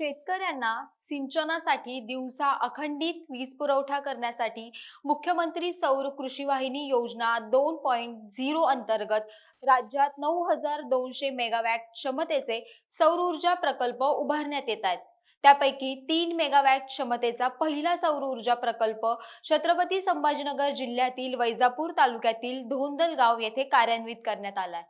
शेतकऱ्यांना सिंचनासाठी दिवसा अखंडित वीज पुरवठा करण्यासाठी मुख्यमंत्री सौर कृषी वाहिनी योजना दोन पॉईंट झिरो अंतर्गत राज्यात नऊ हजार दोनशे मेगावॅट क्षमतेचे सौर ऊर्जा प्रकल्प उभारण्यात येत आहेत. त्यापैकी तीन मेगावॅट क्षमतेचा पहिला सौर ऊर्जा प्रकल्प छत्रपती संभाजीनगर जिल्ह्यातील वैजापूर तालुक्यातील धोंदलगाव येथे कार्यान्वित करण्यात आलाय.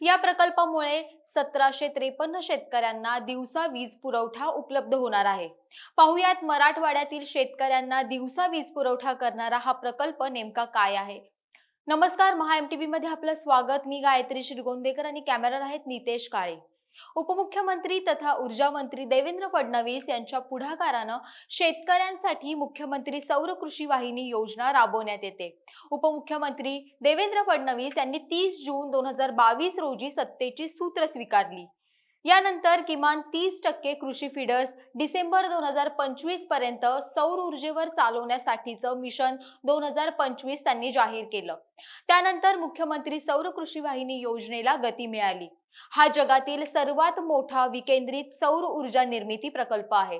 या प्रकल्पामुळे सतराशे त्रेपन्न शेतकऱ्यांना दिवसा वीज पुरवठा उपलब्ध होणार आहे. पाहुयात मराठवाड्यातील शेतकऱ्यांना दिवसा वीज पुरवठा करणारा हा प्रकल्प नेमका काय आहे? नमस्कार महा एम टी मध्ये आपलं स्वागत. मी गायत्री श्रीगोंदेकर आणि कॅमेरा आहेत नितेश काळे. उपमुख्यमंत्री तथा ऊर्जा मंत्री देवेंद्र फडणवीस यांच्या पुढाकारानं शेतकऱ्यांसाठी मुख्यमंत्री सौर कृषी वाहिनी योजना राबवण्यात येते. उपमुख्यमंत्री देवेंद्र फडणवीस यांनी तीस जून दोन हजार बावीस रोजी सत्तेची सूत्र स्वीकारली. यानंतर किमान तीस टक्के कृषी फीडर्स डिसेंबर दोन हजार पंचवीसपर्यंत सौर ऊर्जेवर चालवण्यासाठीचं मिशन दोन हजार पंचवीस त्यांनी जाहीर केलं. त्यानंतर मुख्यमंत्री सौर कृषी वाहिनी योजनेला गती मिळाली. हा जगातील सर्वात मोठा विकेंद्रित सौर ऊर्जा निर्मिती प्रकल्प आहे.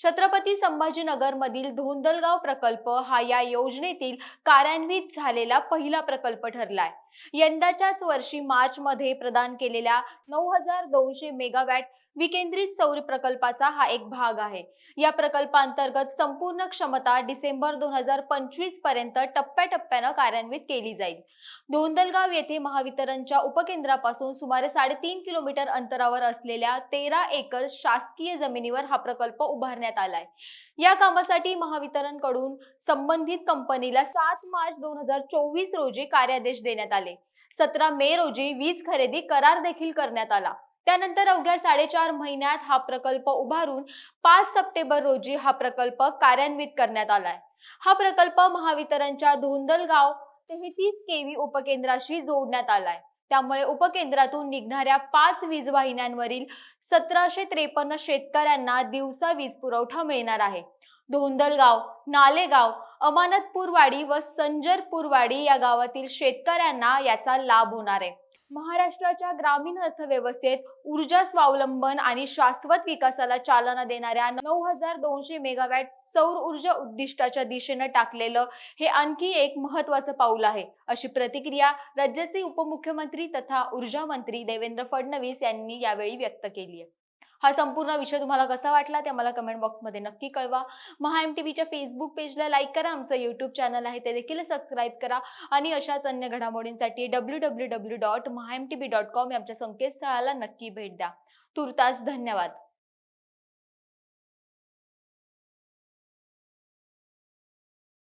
छत्रपती संभाजीनगर मधील धोंदलगाव प्रकल्प हा या योजनेतील कार्यान्वित झालेला पहिला प्रकल्प ठरलाय. यंदाच्याच वर्षी मार्च मध्ये प्रदान केलेल्या नऊ हजार दोनशे मेगावॅट विकेंद्रित सौर प्रकल्पाचा हा एक भाग आहे. या प्रकल्पांतर्गत संपूर्ण क्षमता डिसेंबर दोन हजार पंचवीसपर्यंत टप्प्याटप्प्यानं कार्यान्वित केली जाईल. धोंदलगाव येथे महावितरणच्या उपकेंद्रापासून सुमारे साडेतीन किलोमीटर अंतरावर असलेल्या तेरा एकर शासकीय जमिनीवर हा प्रकल्प उभारण्यात आलाय. या कामासाठी महावितरणकडून संबंधित कंपनीला सात मार्च दोन हजार चोवीस रोजी कार्यादेश देण्यात आले. सतरा मे रोजी वीज खरेदी करार देखील करण्यात आला. त्यानंतर अवघ्या साडेचार महिन्यात हा प्रकल्प उभारून पाच सप्टेंबर रोजी हा प्रकल्प कार्यान्वित करण्यात आलाय. हा प्रकल्प महावितरणच्या धोंदलगाव तेहतीस केवी उपकेंद्राशी जोडण्यात आलाय. त्यामुळे उपकेंद्रातून निघणाऱ्या पाच वीज वाहिन्यांवरील सतराशे त्रेपन्न शेतकऱ्यांना दिवसा वीज पुरवठा मिळणार आहे. धोंदलगाव नालेगाव अमानतपूरवाडी व संजरपूरवाडी या गावातील शेतकऱ्यांना याचा लाभ होणार आहे. महाराष्ट्राच्या ग्रामीण अर्थव्यवस्थेत ऊर्जा स्वावलंबन आणि शाश्वत विकासाला चालना देणाऱ्या नऊ हजार दोनशे मेगावॅट सौर ऊर्जा उद्दिष्टाच्या दिशेनं टाकलेलं हे आणखी एक महत्वाचं पाऊल आहे. अशी प्रतिक्रिया राज्याचे उपमुख्यमंत्री तथा ऊर्जा मंत्री देवेंद्र फडणवीस यांनी यावेळी व्यक्त केली आहे. हा संपूर्ण विषय तुम्हाला कसा वाटला ते मला कमेंट बॉक्समध्ये नक्की कळवा. महा एम टी व्हीच्या फेसबुक पेजला लाईक करा. आमचं यूट्यूब चॅनल आहे ते देखील सबस्क्राईब करा. आणि अशाच अन्य घडामोडींसाठी W W W dot Maha M T V dot com या आमच्या संकेतस्थळाला नक्की भेट द्या. तुर्तास धन्यवाद.